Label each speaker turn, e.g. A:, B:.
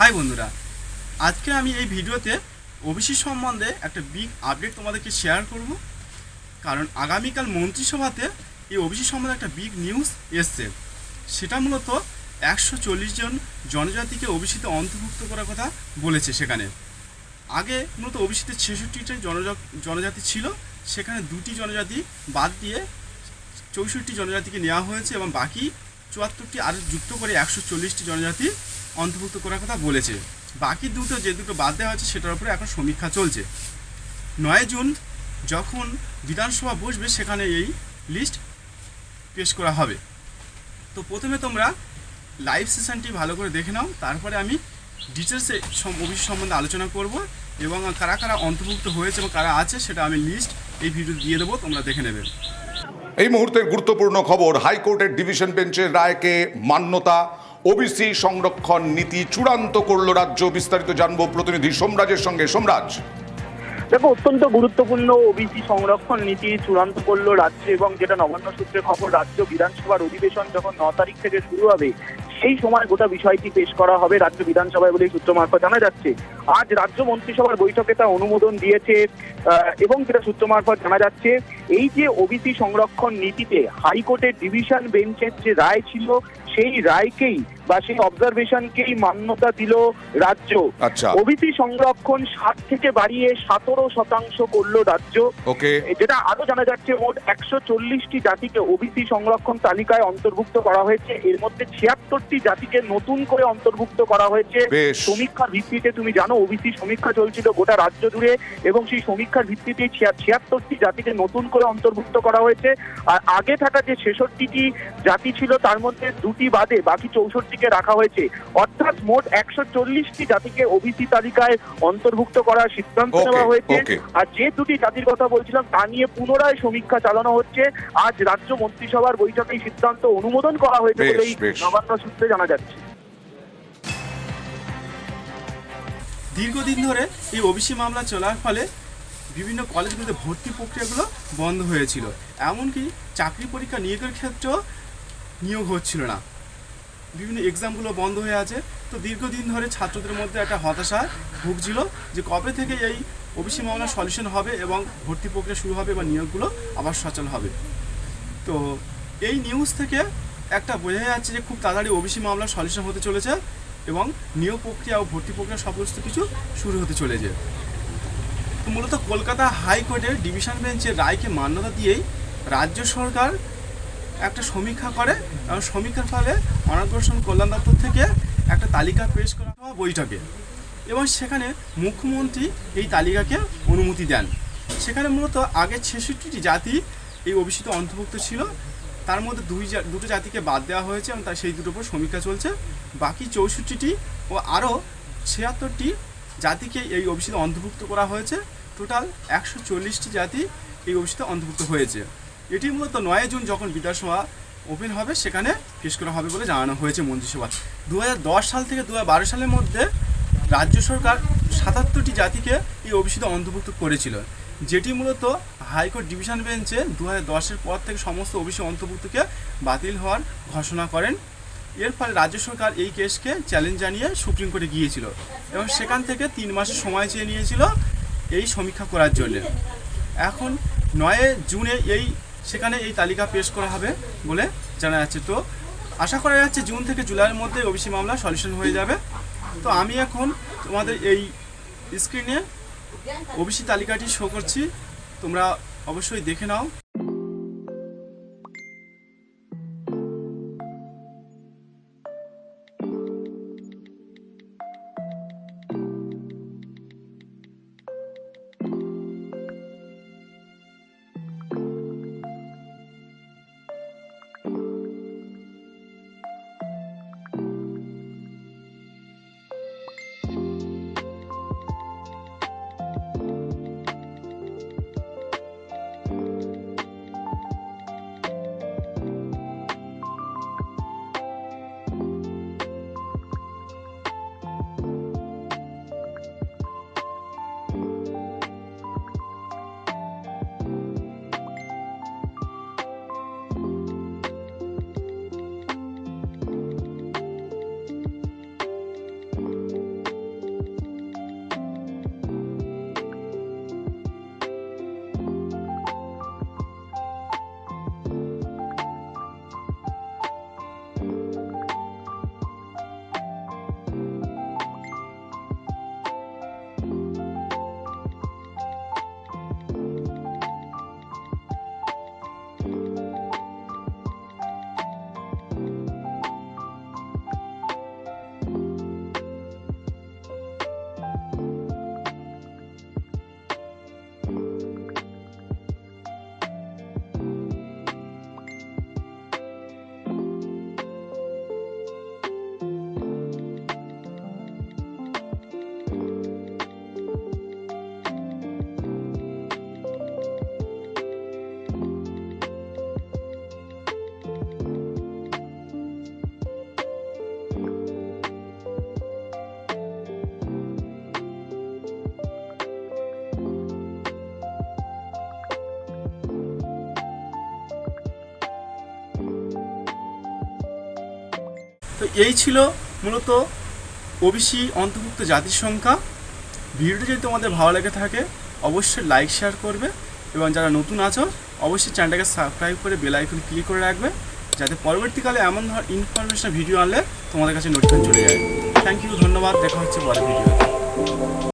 A: High বন্ধুরা আজকে আমি এই ভিডিওতে ওবিসি সম্বন্ধে একটা বিগ আপডেট তোমাদেরকে শেয়ার করব কারণ আগামীকাল মন্ত্রিসভাতে এই ওবিসি সম্বন্ধে একটা বিগ নিউজ এসছে সেটা মূলত একশো চল্লিশ জন জনজাতিকে ওবিসিতে অন্তর্ভুক্ত করার কথা বলেছে সেখানে আগে মূলত ওবিসিতে ছেষট্টিটা জনজাতি ছিল সেখানে দুটি জনজাতি বাদ দিয়ে চৌষট্টি জনজাতিকে নেওয়া হয়েছে এবং বাকি চুয়াত্তরটি আরও যুক্ত করে একশো চল্লিশটি জনজাতি অন্তর্ভুক্ত করার কথা বলেছে বাকি দুটো যে দুটো বাদ দেওয়া হয়েছে সেটার উপরে এখন সমীক্ষা চলছে নয় জুন যখন বিধানসভা বসবে সেখানে এই লিস্ট পেশ করা হবে তো প্রথমে তোমরা লাইভ সেশনটি ভালো করে দেখে নাও তারপরে আমি ডিটেলসে অফিস সম্বন্ধে আলোচনা করব এবং কারা কারা অন্তর্ভুক্ত হয়েছে এবং কারা আছে সেটা আমি লিস্ট এই ভিডিও দিয়ে দেবো তোমরা দেখে নেবে
B: এই মুহূর্তের গুরুত্বপূর্ণ খবর হাইকোর্টের ডিভিশন বেঞ্চের রায়কে মান্যতা ওবিসি সংরক্ষণ নীতি চূড়ান্ত করল রাজ্য বিস্তারিত জানবো প্রতিনিধি সোমরাজের সঙ্গে সোমরাজ
C: দেখো অত্যন্ত গুরুত্বপূর্ণ ওবিসি সংরক্ষণ নীতি চূড়ান্ত করলো রাজ্য এবং যেটা নবান্ন সূত্রে খবর রাজ্য বিধানসভার অধিবেশন যখন ন তারিখ থেকে শুরু হবে সেই সময় গোটা বিষয়টি পেশ করা হবে রাজ্য বিধানসভায় বলে সূত্র মারফত জানা যাচ্ছে আজ রাজ্য মন্ত্রিসভার বৈঠকে তা অনুমোদন দিয়েছে এবং যেটা সূত্র মারফত জানা যাচ্ছে এই যে ওবিসি সংরক্ষণ নীতিতে হাইকোর্টের ডিভিশন বেঞ্চের যে রায় ছিল সেই রায়কেই বা সেই অবজারভেশনকেই মান্যতা দিল রাজ্য ওবিসি আচ্ছা। সংরক্ষণ ষাট থেকে বাড়িয়ে সতেরো শতাংশ করলো রাজ্য যেটা আরো জানা যাচ্ছে মোট একশো চল্লিশটি জাতিকে ওবিসি সংরক্ষণ তালিকায় অন্তর্ভুক্ত করা হয়েছে এর মধ্যে ছিয়াত্তরটি জাতিকে নতুন করে অন্তর্ভুক্ত করা হয়েছে সমীক্ষার ভিত্তিতে তুমি জানো ওবিসি সমীক্ষা চলছিল গোটা রাজ্য জুড়ে এবং সেই সমীক্ষার ভিত্তিতে ছিয়াত্তরটি জাতিকে নতুন করে অন্তর্ভুক্ত করা হয়েছে আর আগে থাকা যে ছেষট্টিটি জাতি ছিল তার মধ্যে দুটি ওবিসি বাদে বাকি চৌষট্টিকে রাখা হয়েছে অর্থাৎ মোট একশো চল্লিশটি জাতিকে ওবিসি তালিকায় অন্তর্ভুক্ত করার সিদ্ধান্ত নেওয়া হয়েছে আর যে দুটি জাতির কথা বলছিলাম তা নিয়ে পুনরায় সমীক্ষা চালানো হচ্ছে আজ রাজ্য মন্ত্রিসভার বৈঠকে সিদ্ধান্ত অনুমোদন করা হয়েছে বলেই নবান্ন সূত্রে জানা যাচ্ছে
A: দীর্ঘদিন ধরে এই ওবিসি মামলা চলার ফলে বিভিন্ন কলেজগুলোতে ভর্তি প্রক্রিয়াগুলো বন্ধ হয়েছিল এমনকি চাকরি পরীক্ষা নিয়োগের ক্ষেত্রেও নিয়োগ হচ্ছিল না বিভিন্ন এক্সামগুলো বন্ধ হয়ে আছে তো দীর্ঘদিন ধরে ছাত্রদের মধ্যে একটা হতাশা ভুগছিল যে কবে থেকে এই ওবিসি মামলার সলিউশন হবে এবং ভর্তি প্রক্রিয়া শুরু হবে বা নিয়োগগুলো আবার সচল হবে তো এই নিউজ থেকে একটা বোঝা যাচ্ছে যে খুব তাড়াতাড়ি ওবিসি মামলার সলিউশন হতে চলেছে এবং নিয়োগ প্রক্রিয়া ও ভর্তি প্রক্রিয়া সমস্ত কিছু শুরু হতে চলেছে মূলত কলকাতা হাইকোর্টের ডিভিশন বেঞ্চের রায়কে মান্যতা দিয়েই রাজ্য সরকার একটা সমীক্ষা করে এবং সমীক্ষার ফলে অনাগ্রসন কল্যাণ দপ্তর থেকে একটা তালিকা পেশ করা হয় বৈঠকে এবং সেখানে মুখ্যমন্ত্রী এই তালিকাকে অনুমতি দেন সেখানে মূলত আগে ছেষট্টিটি জাতি এই অভিষিত অন্তর্ভুক্ত ছিল তার মধ্যে দুই দুটো জাতিকে বাদ দেওয়া হয়েছে এবং তার সেই দুটোর উপর সমীক্ষা চলছে বাকি চৌষট্টিটি ও আরও ছিয়াত্তরটি জাতিকে এই অভিষিত অন্তর্ভুক্ত করা হয়েছে টোটাল একশো চল্লিশটি জাতি এই অভিষিত অন্তর্ভুক্ত হয়েছে এটি মূলত নয় জুন যখন বিধানসভা ওপেন হবে সেখানে পেশ করা হবে বলে জানানো হয়েছে মন্ত্রিসভা দু সাল থেকে দু সালের মধ্যে রাজ্য সরকার সাতাত্তরটি জাতিকে এই অভিষিতে অন্তর্ভুক্ত করেছিল যেটি মূলত হাইকোর্ট ডিভিশন বেঞ্চে দু হাজার পর থেকে সমস্ত অভিষেক অন্তর্ভুক্তকে বাতিল হওয়ার ঘোষণা করেন এর ফলে রাজ্য সরকার এই কেসকে চ্যালেঞ্জ জানিয়ে সুপ্রিম কোর্টে গিয়েছিল এবং সেখান থেকে তিন মাসের সময় চেয়ে নিয়েছিল এই সমীক্ষা করার জন্য এখন নয় জুনে এই সেখানে এই তালিকা পেশ করা হবে বলে জানা যাচ্ছে তো আশা করা যাচ্ছে জুন থেকে জুলাইয়ের মধ্যে ওবিসি মামলা সলিউশন হয়ে যাবে তো আমি এখন তোমাদের এই স্ক্রিনে ওবিসি তালিকাটি শো করছি তোমরা অবশ্যই দেখে নাও তো এই ছিল মূলত ওবিসি অন্তর্ভুক্ত জাতির সংখ্যা ভিডিওটি যদি তোমাদের ভালো লেগে থাকে অবশ্যই লাইক শেয়ার করবে এবং যারা নতুন আছো অবশ্যই চ্যানেলটাকে সাবস্ক্রাইব করে বেল আইকন ক্লিক করে রাখবে যাতে পরবর্তীকালে এমন ধর ইনফরমেশন ভিডিও আনলে তোমাদের কাছে নোটিফিকেশন চলে যায় থ্যাংক ইউ ধন্যবাদ দেখা হচ্ছে পরের ভিডিও